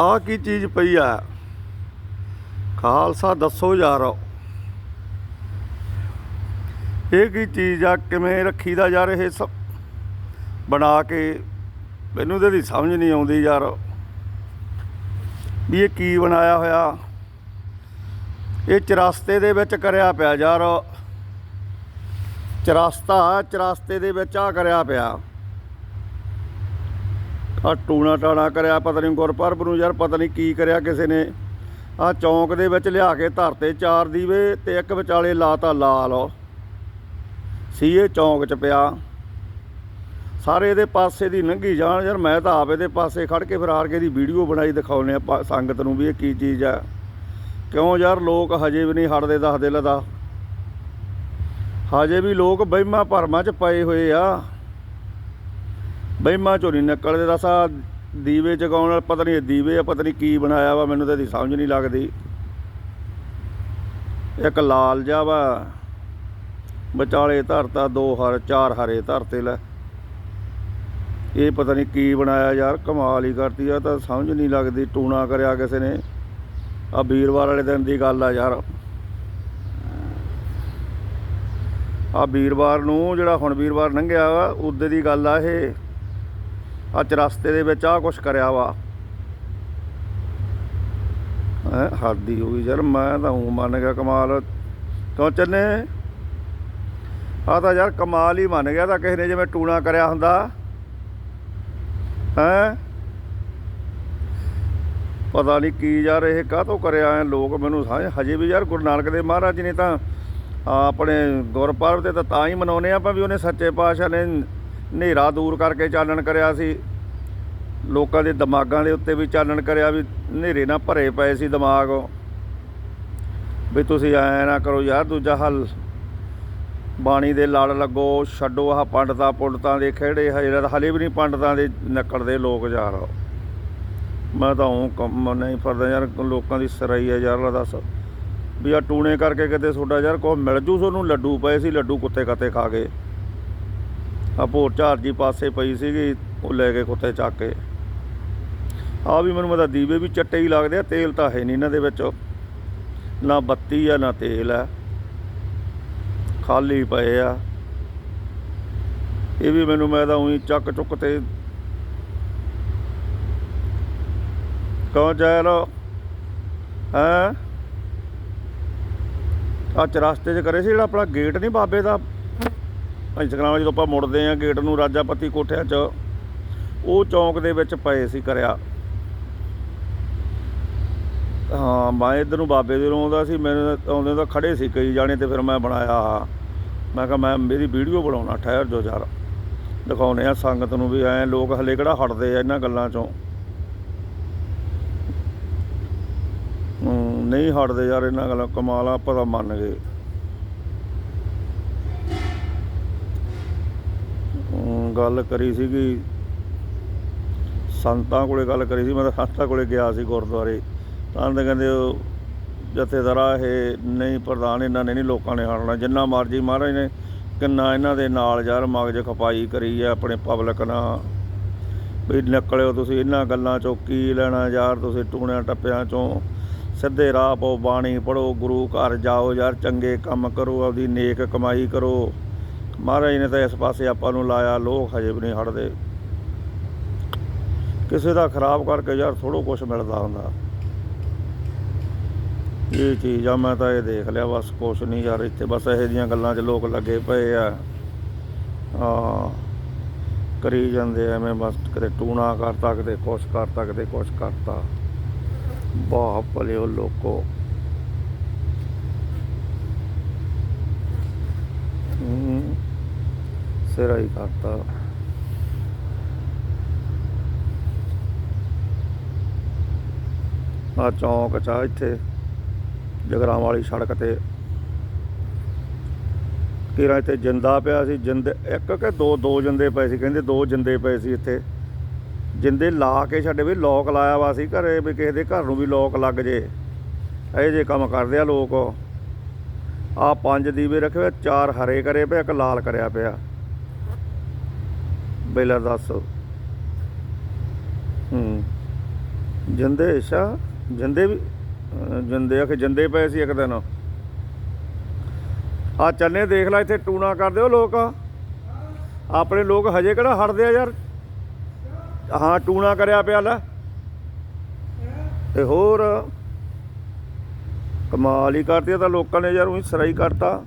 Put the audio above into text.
ਆ ਕੀ ਚੀਜ਼ ਪਈ ਆ? ਖਾਲਸਾ ਦੱਸੋ ਯਾਰ। ਇਹ ਕੀ ਚੀਜ਼ ਆ? ਕਿਵੇਂ ਰੱਖੀਦਾ ਯਾਰ ਇਹ ਸਭ? ਬਣਾ ਕੇ ਮੈਨੂੰ ਤੇ ਦੀ ਸਮਝ ਨਹੀਂ ਆਉਂਦੀ ਯਾਰ। ਵੀ ਇਹ ਕੀ ਬਣਾਇਆ ਹੋਇਆ? ਇਹ ਚਰਸਤੇ ਦੇ ਵਿੱਚ ਕਰਿਆ ਪਿਆ ਯਾਰ। ਚਰਸਤਾ, ਚਰਸਤੇ ਦੇ ਵਿੱਚ ਆ ਕਰਿਆ ਪਿਆ। ਆ ਟੂਣਾ ਟਾਣਾ ਕਰਿਆ ਪਤਾ ਨਹੀਂ ਗੁਰਪਰਬ ਨੂੰ ਯਾਰ ਪਤਾ ਨਹੀਂ ਕੀ ਕਰਿਆ ਕਿਸੇ ਨੇ? ਆ ਚੌਂਕ ਦੇ ਵਿੱਚ ਲਿਆ ਕੇ ਧਰਤੇ ਚਾਰ ਦੀਵੇ ਤੇ ਇੱਕ ਵਿਚਾਲੇ ਲਾਤਾ ਲਾਲ। ਸੀ ਇਹ ਚੌਂਕ 'ਚ ਪਿਆ। ਸਾਰੇ ਇਹਦੇ ਪਾਸੇ ਦੀ ਲੰਘੀ ਜਾਣ, ਯਾਰ ਮੈਂ ਤਾਂ ਆਪ ਇਹਦੇ ਪਾਸੇ ਖੜ ਕੇ ਫਿਰ ਹਾਰ ਕੇ ਦੀ ਵੀਡੀਓ ਬਣਾਈ ਦਿਖਾਉਨੇ ਆ ਪਾ- ਸੰਗਤ ਨੂੰ ਵੀ ਇਹ ਕੀ ਚੀਜ਼ ਆ ਕਿਉਂ ਯਾਰ ਲੋਕ ਹਜੇ ਵੀ ਨਹੀਂ ਹਟਦੇ ਦੱਸਦੇ ਲਦਾ। ਹਜੇ ਵੀ ਲੋਕ ਵਹਿਮਾਂ ਭਰਮਾਂ 'ਚ ਪਏ ਹੋਏ ਆ। ਵਹਿਮਾਂ ਚੋਂ ਨਹੀਂ ਨਿਕਲਦੇ ਦੱਸਾ ਦੀਵੇ ਜਗਾਉਣ ਨਾਲ ਪਤਾ ਨਹੀਂ ਦੀਵੇ ਆ, ਪਤਾ ਨਹੀਂ ਕੀ ਬਣਾਇਆ ਵਾ, ਮੈਨੂੰ ਤਾਂ ਇਹਦੀ ਸਮਝ ਨਹੀਂ ਲੱਗਦੀ। ਇੱਕ ਲਾਲ ਜਿਹਾ ਵਾ। ਵਿਚਾਲੇ ਧਰਤਾ, ਦੋ ਹਰ, ਚਾਰ ਹਰੇ ਧਰਤੇ ਲੈ। ਇਹ ਪਤਾ ਨਹੀਂ ਕੀ ਬਣਾਇਆ ਯਾਰ, ਕਮਾਲ ਹੀ ਕਰਤੀ ਆ ਤਾਂ ਸਮਝ ਨਹੀਂ ਲੱਗਦੀ, ਟੂਣਾ ਕਰਿਆ ਕਿਸੇ ਨੇ। ਆ ਵੀਰਵਾਰ ਵਾਲੇ ਦਿਨ ਦੀ ਗੱਲ ਆ ਯਾਰ। ਆ ਵੀਰਵਾਰ ਨੂੰ ਜਿਹੜਾ ਹੁਣ ਵੀਰਵਾਰ ਲੰਘਿਆ ਵਾ ਉਦੋਂ ਦੀ ਗੱਲ ਆ ਇਹ। ਆ ਚਰਸਤੇ ਦੇ ਵਿੱਚ ਆ ਕੁਛ ਕਰਿਆ ਵਾ। ਹੈ ਹੱਦੀ ਹੋ ਗਈ ਯਾਰ, ਮੈਂ ਤਾਂ ਹੂੰ ਮੰਨ ਗਿਆ ਕਮਾਲ। ਕਿਉਂ ਚੰਨੇ? ਆ ਤਾਂ ਯਾਰ ਕਮਾਲ ਹੀ ਮੰਨ ਗਿਆ, ਤਾਂ ਕਿਸੇ ਨੇ ਜਿਵੇਂ ਟੂਣਾ ਕਰਿਆ ਹੁੰਦਾ। ਹੈ? ਪਤਾ ਨਹੀਂ ਕੀ ਯਾਰ, ਇਹ ਕਾਹਤੋਂ ਕਰਿਆ ਐ ਲੋਕ ਮੈਨੂੰ ਸਮਝ, ਹਜੇ ਵੀ ਯਾਰ ਗੁਰੂ ਨਾਨਕ ਦੇਵ ਮਹਾਰਾਜ ਜੀ ਨੇ ਤਾਂ ਆਪਣੇ ਗੁਰਪੁਰਬ ਤੇ ਤਾਂ ਤਾਂ ਹੀ ਮਨਾਉਨੇ ਆਪਾਂ ਵੀ ਉਹਨੇ ਸੱਚੇ ਪਾਤਸ਼ਾਹ ਨੇ ਹਨੇਰਾ ਦੂਰ ਕਰਕੇ ਚਾਨਣ ਕਰਿਆ ਸੀ। ਲੋਕਾਂ ਦੇ ਦਿਮਾਗਾਂ ਦੇ ਉੱਤੇ ਵੀ ਚਾਨਣ ਕਰਿਆ ਵੀ ਹਨੇਰੇ ਨਾਲ ਭਰੇ ਪਏ ਸੀ ਦਿਮਾਗ ਵੀ ਤੁਸੀਂ ਐ ਨਾ ਕਰੋ ਯਾਰ, ਦੂਜਾ ਹੱਲ। ਬਾਣੀ ਦੇ ਲੜ ਲੱਗੋ, ਛੱਡੋ ਆਹ ਪੰਡਤਾਂ, ਪੁੰਡਤਾਂ ਦੇ ਖੇੜੇ। ਹਜੇ ਤਾਂ ਹਲੇ ਵੀ ਨਹੀਂ ਪੰਡਤਾਂ ਦੇ ਨੱਕੜਦੇ ਲੋਕ ਯਾਰ। ਮੈਂ ਤਾਂ ਹੂੰ ਕੰਮ ਨਹੀਂ ਫਰਦਾ ਯਾਰ, ਲੋਕਾਂ ਦੀ ਸਰਾਈ ਹੈ ਯਾਰ, ਲਾ ਦੱਸ। ਵੀ ਆ ਟੂਣੇ ਕਰਕੇ ਕਿਤੇ ਤੁਹਾਡਾ ਯਾਰ ਕੋ ਮਿਲ ਜੂ, ਤੁਹਾਨੂੰ ਲੱਡੂ ਪਏ ਸੀ, ਲੱਡੂ ਕੁੱਤੇ ਕੱਤੇ ਖਾ ਗਏ ਆ ਭੋਰ ਝਾਰ ਜੀ ਪਾਸੇ ਪਈ ਸੀਗੀ, ਉਹ ਲੈ ਕੇ ਕੁੱਤੇ ਚੱਕ ਕੇ। ਆ ਵੀ ਮੈਨੂੰ ਮਤਾ ਦੀਵੇ ਵੀ ਚੱਟੇ ਹੀ ਲੱਗਦੇ ਆ, ਤੇਲ ਤਾਂ ਹੈ ਨਹੀਂ ਇਹਨਾਂ ਦੇ ਵਿੱਚ। ਨਾ ਬੱਤੀ ਆ, ਨਾ ਤੇਲ ਆ। ਖਾਲੀ ਪਏ ਆ। ਇਹ ਵੀ ਮੈਨੂੰ ਮੈਂ ਤਾਂ ਉਹੀ ਚੱਕ ਚੁੱਕ ਤੇ ਕੌਣ ਜਾਇਆ ਲੋ ਹੈ ਆ ਚਰਸਤੇ 'ਚ ਕਰੇ ਸੀ ਜਿਹੜਾ ਆਪਣਾ ਗੇਟ ਨਹੀਂ ਬਾਬੇ ਦਾ? ਇੰਸਟਾਗ੍ਰਾਮ ਜਦੋਂ ਆਪਾਂ ਮੁੜਦੇ ਆ ਗੇਟ ਨੂੰ ਰਾਜਾਪਤੀ ਕੋਠਿਆਂ 'ਚ, ਉਹ ਚੌਂਕ ਦੇ ਵਿੱਚ ਪਏ ਸੀ ਕਰਿਆ। ਹਾਂ, ਮੈਂ ਇੱਧਰ ਨੂੰ ਬਾਬੇ ਦੇ ਨੂੰ ਆਉਂਦਾ ਸੀ, ਮੈਨੂੰ ਆਉਂਦੇ ਤਾਂ ਖੜੇ ਸੀ ਕਈ ਜਾਣੇ ਤੇ ਫਿਰ ਮੈਂ ਬਣਾਇਆ ਆਹ। ਮੈਂ ਕਿਹਾ, ਮੈਂ ਮੇਰੀ ਵੀਡੀਓ ਬਣਾਉਣਾ, ਠਹਿਰ ਜੋ ਯਾਰ। ਦਿਖਾਉਨੇ ਆ ਸੰਗਤ ਨੂੰ ਵੀ ਐ ਲੋਕ ਹਲੇ ਕਿਹੜਾ ਹਟਦੇ ਆ ਇਹਨਾਂ ਗੱਲਾਂ ਚੋਂ। ਨਹੀਂ ਹਟਦੇ ਯਾਰ ਇਹਨਾਂ ਗੱਲਾਂ, ਕਮਾਲ ਆ, ਆਪਾਂ ਤਾਂ ਮੰਨ ਗਏ। ਗੱਲ ਕਰੀ ਸੀਗੀ। ਸੰਤਾਂ ਕੋਲੇ ਗੱਲ ਕਰੀ ਸੀ, ਮੈਂ ਤਾਂ ਸੰਤਾਂ ਕੋਲੇ ਗਿਆ ਸੀ ਗੁਰਦੁਆਰੇ। ਤਾਂ ਤਾਂ ਕਹਿੰਦੇ, ਉਹ ਜਥੇਦਾਰਾ ਇਹ ਨਹੀਂ ਪ੍ਰਧਾਨ, ਇਹਨਾਂ ਨੇ ਨਹੀਂ ਲੋਕਾਂ ਨੇ ਹਟਣਾ। ਜਿੰਨਾ ਮਰਜ਼ੀ ਮਹਾਰਾਜ ਨੇ ਕਿੰਨਾ ਇਹਨਾਂ ਦੇ ਨਾਲ ਯਾਰ ਮਗਜ ਖਪਾਈ ਕਰੀ ਹੈ ਆਪਣੇ ਪਬਲਿਕ ਨਾਲ। ਵੀ ਨਿਕਲਿਓ ਤੁਸੀਂ ਇਹਨਾਂ ਗੱਲਾਂ ਚੋਂ, ਕੀ ਲੈਣਾ ਯਾਰ ਤੁਸੀਂ ਟੂਣਿਆਂ ਟੱਪਿਆਂ ਚੋਂ। ਸਿੱਧੇ ਰਾਹ ਪਾਓ, ਬਾਣੀ ਪੜੋ ਗੁਰੂ ਘਰ ਜਾਓ ਯਾਰ, ਚੰਗੇ ਕੰਮ ਕਰੋ, ਆਪਦੀ ਨੇਕ ਕਮਾਈ ਕਰੋ। ਮਹਾਰਾਜ ਨੇ ਤਾਂ ਇਸ ਪਾਸੇ ਆਪਾਂ ਨੂੰ ਲਾਇਆ, ਲੋਕ ਹਜੇ ਵੀ ਨਹੀਂ ਹਟਦੇ। ਕਿਸੇ ਦਾ ਖਰਾਬ ਕਰਕੇ ਯਾਰ ਥੋੜੋ ਕੁਝ ਮਿਲਦਾ ਹੁੰਦਾ। ਇਹ ਚੀਜ਼ ਆ, ਮੈਂ ਤਾਂ ਇਹ ਦੇਖ ਲਿਆ, ਬਸ ਕੁਛ ਨਹੀਂ ਯਾਰ, ਇੱਥੇ ਬਸ ਇਹੋ ਜਿਹੀਆਂ ਗੱਲਾਂ 'ਚ ਲੋਕ ਲੱਗੇ ਪਏ ਆ। ਆ ਕਰੀ ਜਾਂਦੇ ਐਵੇਂ, ਬਸ ਕਦੇ ਟੂਣਾ ਕਰਤਾ ਕਦੇ ਕੁਛ ਕਰਤਾ ਕਦੇ ਕੁਛ ਕਰਤਾ। ਬਾਹ ਭਲਿਓ ਲੋਕੋ ਹੂੰ ਸਿਰਾ ਹੀ ਕਰਤਾ। ਆ ਚੌਂਕ ਚ ਇੱਥੇ ਜਗਰਾਵਾਂ ਵਾਲੀ ਸੜਕ ਤੇ। ਕਿਰਾ ਇੱਥੇ ਜਿੰਦਾ ਪਿਆ ਸੀ, ਜਿੰਦੇ, ਇੱਕ ਕਿ ਦੋ ਦੋ ਜਿੰਦੇ ਪਏ ਸੀ, ਕਹਿੰਦੇ ਦੋ ਜਿੰਦੇ ਪਏ ਸੀ ਇੱਥੇ। ਜਿੰਦੇ ਲਾ ਕੇ ਛੱਡੇ ਵੀ ਲੋਕ ਲਾਇਆ ਵਾ ਸੀ ਘਰੇ, ਵੀ ਕਿਸੇ ਦੇ ਘਰ ਨੂੰ ਵੀ ਲੋਕ ਲੱਗ ਜੇ। ਇਹ ਜੇ ਕੰਮ ਕਰਦੇ ਆ ਲੋਕ। ਆ ਪੰਜ ਦੀਵੇ ਰੱਖੇ ਹੋਏ, ਚਾਰ ਹਰੇ ਕਰੇ ਪਏ ਇੱਕ ਲਾਲ ਕਰਿਆ ਪਿਆ। ਬੇਲਾ ਦੱਸ। ਹੂੰ। ਜਿੰਦੇ ਸ਼ਾ ਜਿੰਦੇ ਵੀ ਜਿੰਦੇ ਆ ਕਿ ਜਿੰਦੇ ਪਏ ਸੀ ਇੱਕ ਦਿਨ। ਆ ਚੰਨੇ ਦੇਖ ਲੈ ਇੱਥੇ ਟੂਣਾ ਕਰਦੇ ਹੋ ਲੋਕ। ਆਪਣੇ ਲੋਕ ਹਜੇ ਕਿਹੜਾ ਹਟਦੇ ਆ ਯਾਰ? ਹਾਂ ਟੂਣਾ ਕਰਿਆ ਪਿਆ ਲੈ। ਤੇ ਹੋਰ ਕਮਾਲ ਹੀ ਕਰਤੀ ਤਾਂ ਲੋਕਾਂ ਨੇ ਯਾਰ ਉਹੀ ਸਰਾਈ ਕਰਤਾ।